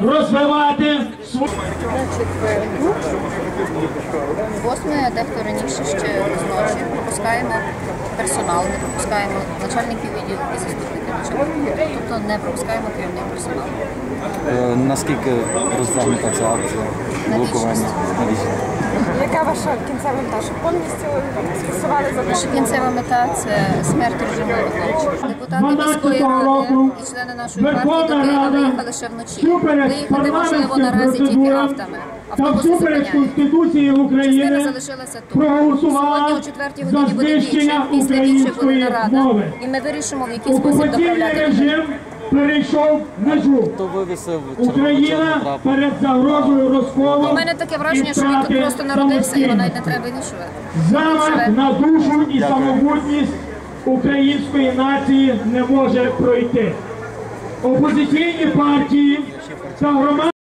розвивати свою. Восьме, дехто раніше ще зночі. Пропускаємо персонал, не пропускаємо начальників відділу і заступників начальників. Тобто не пропускаємо керівний персонал. Е, Наскільки розтягнута ця акція блокування? Яка ваша кінцева мета? Щоб повністю скасували Наша кінцева мета це смерть режиму Януковича. Депутати міської ради і члени нашої партії до Києва виїхали ще вночі. Виїхати можливо наразі тільки автами. Автобуси всупереч зупиняють. Конституції Частина України залишилася тут. Сьогодні о четвертій за годині буде знищення віче, після віче буде української нарада. мови. І ми вирішимо, в який спосіб доправляти режим перейшов межу. Вивісив Україна перед загрозою розколу. У мене таке враження, що він тут просто народився, його навіть не треба нічого. Замах на душу і самобутність української нації не може пройти. Опозиційні партії та громадські